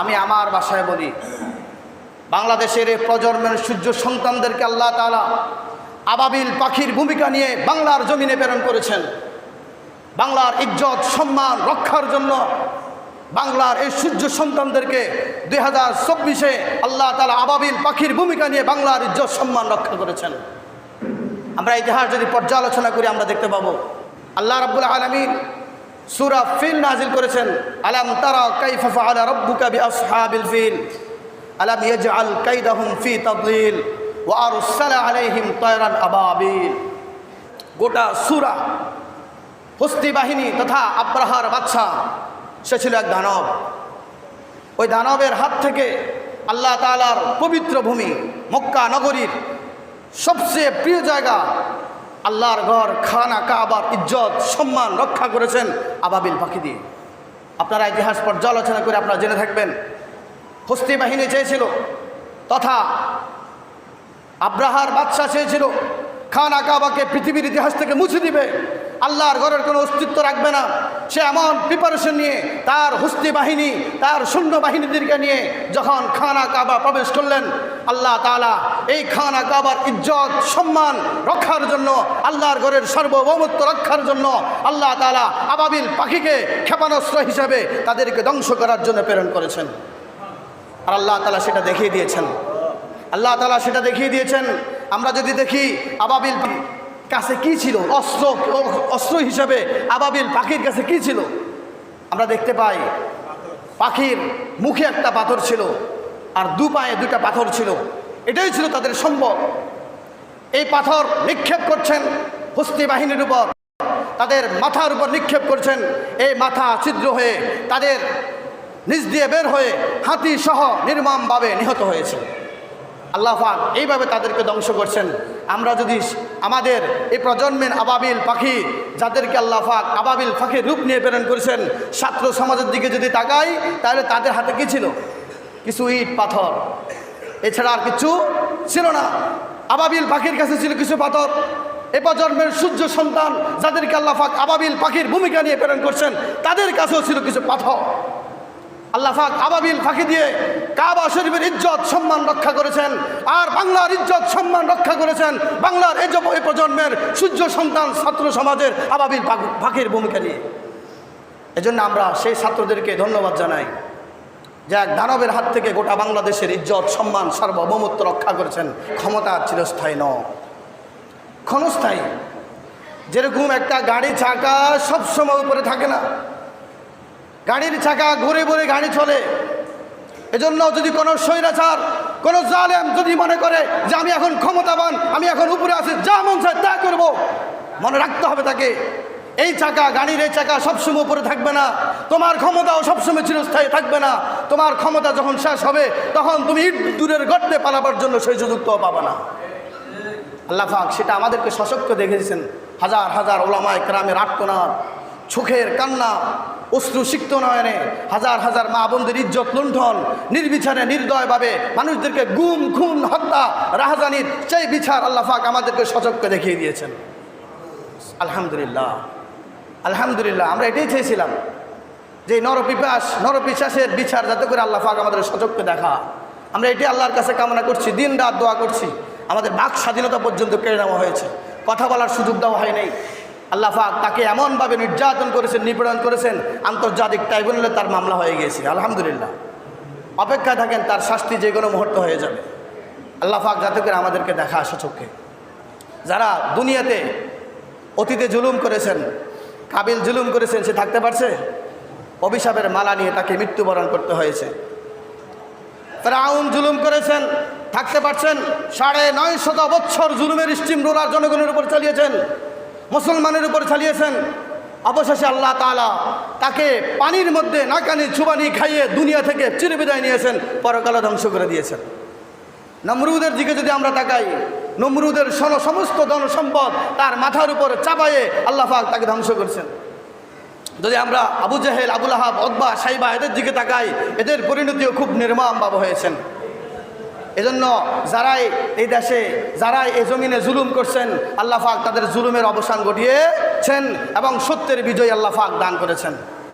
আমি আমার বাসায় বলি, বাংলাদেশের প্রজন্মের সূর্য সন্তানদেরকে আল্লাহ তালা আবাবিল পাখির ভূমিকা নিয়ে বাংলার জমিনে প্রেরণ করেছেন। বাংলার ইজ্জত, সম্মান রক্ষার জন্য বাংলার এই সূর্য সন্তানদেরকে দুই হাজার চব্বিশে আল্লাহ তালা আবাবিল পাখির ভূমিকা নিয়ে বাংলার ইজ্জত, সম্মান রক্ষা করেছেন। আমরা ইতিহাস যদি পর্যালোচনা করি, আমরা দেখতে পাবো, আল্লাহ রাব্বুল আলমিন সুরা ফিল নাজিল করেছেন, আলাম তারা কাইফা ফাআলা রাব্বুকা বিআসহাবিল ফিল? আলাম ইয়াজআল কাইদাহুম ফি তাদলিল? ওয়া আরসালা আলাইহিম তায়রান আবাবিল? গোটা সূরা হস্তি বাহিনী তথা আব্রাহার বাচ্চা সে ছিল এক দানব। ওই দানবের হাত থেকে আল্লাহ তাআলার পবিত্র ভূমি মক্কা নগরীর সবচেয়ে প্রিয় জায়গা আল্লাহর ঘর, খানা, কাবার ইজ্জত, সম্মান রক্ষা করেছেন আবাবিল পাখি দিয়ে। আপনারা ইতিহাস পর্যালোচনা করে আপনারা জেনে থাকবেন, হস্তি বাহিনী চেয়েছিল, তথা আব্রাহার বাদশাহ চেয়েছিল, খানা, কাবাকে পৃথিবীর ইতিহাস থেকে মুছে দিবে। আল্লাহর ঘরের কোনো অস্তিত্ব রাখবে না। সে এমন প্রিপারেশন নিয়ে তার হস্তি বাহিনী, তার সৈন্য বাহিনীদেরকে নিয়ে যখন খানা কাবা প্রবেশ করলেন, আল্লাহ তালা এই খানা কাবার ইজ্জত, সম্মান রক্ষার জন্য, আল্লাহর ঘরের সার্বভৌমত্ব রক্ষার জন্য আল্লাহ তালা আবাবিল পাখিকে ক্ষেপণাস্ত্র হিসাবে তাদেরকে ধ্বংস করার জন্য প্রেরণ করেছেন। আর আল্লাহ তালা সেটা দেখিয়ে দিয়েছেন। আল্লাহ তালা সেটা দেখিয়ে দিয়েছেন। আমরা যদি দেখি আবাবিল কাছে কি ছিল? অস্ত্র অস্ত্র হিসাবে আবাবিল পাখির কাছে কি ছিল? আমরা দেখতে পাই, পাখির মুখে একটা পাথর ছিল আর দু পায়ে দুটা পাথর ছিল। এটাই ছিল তাদের সম্ভব। এই পাথর নিক্ষেপ করছেন হস্তি বাহিনীর উপর। তাদের মাথার উপর নিক্ষেপ করছেন। এই মাথা ছিদ্র হয়ে তাদের নিজ দিয়ে বের হয়ে হাতি সহ নির্মমভাবে নিহত হয়েছে। আল্লাহ এইভাবে তাদেরকে ধ্বংস করছেন। আমরা যদি আমাদের এই প্রজন্মের আবাবিল পাখি যাদেরকে আল্লাহ আবাবিল পাখির রূপ নিয়ে প্রেরণ করেছেন, ছাত্র সমাজের দিকে যদি তাকাই, তাহলে তাদের হাতে কী ছিল? কিছু ইট, পাথর। এছাড়া আর কিছু ছিল না। আবাবিল পাখির কাছে ছিল কিছু পাথর। এ প্রজন্মের সূর্য সন্তান যাদেরকে আল্লাহ আবাবিল পাখির ভূমিকা নিয়ে প্রেরণ করছেন, তাদের কাছেও ছিল কিছু পাথর। আল্লাহ আবাবিল ফাঁকি দিয়ে কাবা শরীফের ইজ্জত, সম্মান রক্ষা করেছেন। আর বাংলার ইজ্জত, সম্মান রক্ষা করেছেন বাংলার যে- প্রজন্মের সূর্য সন্তান ছাত্র সমাজের আবাবিল পাক- ফাঁকির ভূমিকা নিয়ে। এজন্য আমরা সেই ছাত্রদেরকে ধন্যবাদ জানাই যে এক দানবের হাত থেকে গোটা বাংলাদেশের ইজ্জত, সম্মান, সার্বভৌমত্ব রক্ষা করেছেন। ক্ষমতা চিরস্থায়ী ন ক্ষণস্থায়ী। যেরকম একটা গাড়ি চাকা সবসময় উপরে থাকে না। গাড়ির চাকা ঘুরে ঘুরে গাড়ি চলে। এজন্য যদি কোনো স্বৈরাচার, কোনো জালেম যদি মনে করে যে আমি এখন ক্ষমতাবান, আমি এখন উপরে আছি, যা মন চায় তা করব। মনে রাখতে হবে তাকে। এই চাকা, গাড়ির এই চাকা সবসময় উপরে থাকবে না। তোমার ক্ষমতাও সবসময় চিরস্থায়ী থাকবে না। তোমার ক্ষমতা যখন শেষ হবে, তখন তুমি ইট দূরের গর্তে পালাবার জন্য সেই সুযোগটাও পাবে না। আল্লাহ পাক সেটা আমাদেরকে সশক্ত দেখেছেন হাজার হাজার ওলামায় গ্রামের আটকনার চোখের কান্না অশ্রু সিক্ত নয়নে হাজার হাজার মা বোনদের ইজ্জত লুণ্ঠন, নির্বিচারে, নির্দয়ভাবে মানুষদেরকে গুম, খুন, হত্যা, রাহাজানির সেই বিচার আল্লাহ পাক আমাদেরকে সচক্য দেখিয়ে দিয়েছেন। আলহামদুলিল্লাহ। আলহামদুলিল্লাহ, আমরা এটাই চেয়েছিলাম যে নরপিপাস নরপিশাসের বিচার যাতে করে আল্লাহ পাক আমাদের সচক্ষে দেখা। আমরা এটি আল্লাহর কাছে কামনা করছি দিন রাত দোয়া করছি। আমাদের বাক স্বাধীনতা পর্যন্ত কেড়ে নেওয়া হয়েছে। কথা বলার সুযোগ দেওয়া হয় নাই। আল্লাহ পাক তাকে এমনভাবে নির্যাতন করেছেন, নিপীড়ন করেছেন, আন্তর্জাতিক ট্রাইব্যুনালে তার মামলা হয়ে গিয়েছে। আলহামদুলিল্লাহ। অপেক্ষায় থাকেন, তার শাস্তি যে কোনো মুহূর্ত হয়ে যাবে। আল্লাহ পাক যাতে করে আমাদেরকে দেখা সচক্ষে যারা দুনিয়াতে অতীতে জুলুম করেছেন, কাবিল জুলুম করেছেন, সে থাকতে পারছে? অভিশাপের মালা নিয়ে তাকে মৃত্যুবরণ করতে হয়েছে। তারা ফেরাউন জুলুম করেছেন, থাকতে পারছেন? সাড়ে নয় শত বছর জুলুমের স্টিম রোলার জনগণের উপর চালিয়েছেন। মুসলমানের উপর চালিয়েছেন। অবশেষে আল্লাহ তাআলা তাকে পানির মধ্যে নাকানি চুবানি খাইয়ে দুনিয়া থেকে চিরবিদায় নিয়েছেন পরকালে ধ্বংস করে দিয়েছেন। নমরুদের দিকে যদি আমরা তাকাই, নমরুদের সম- সমস্ত ধন সম্পদ তার মাথার উপর চাপায়ে আল্লাহ পাক তাকে ধ্বংস করছেন। যদি আমরা আবু জাহেল, আবুল আহাব অকবা সাইবা এদের দিকে তাকাই, এদের পরিণতিও খুব নির্মমভাবে হয়েছেন। এজন্য যারাই এই দেশে, যারাই এই জমিনে জুলুম করছেন, আল্লাহ পাক তাদের জুলুমের অবসান ঘটিয়েছেন এবং সত্যের বিজয় আল্লাহ পাক দান করেছেন।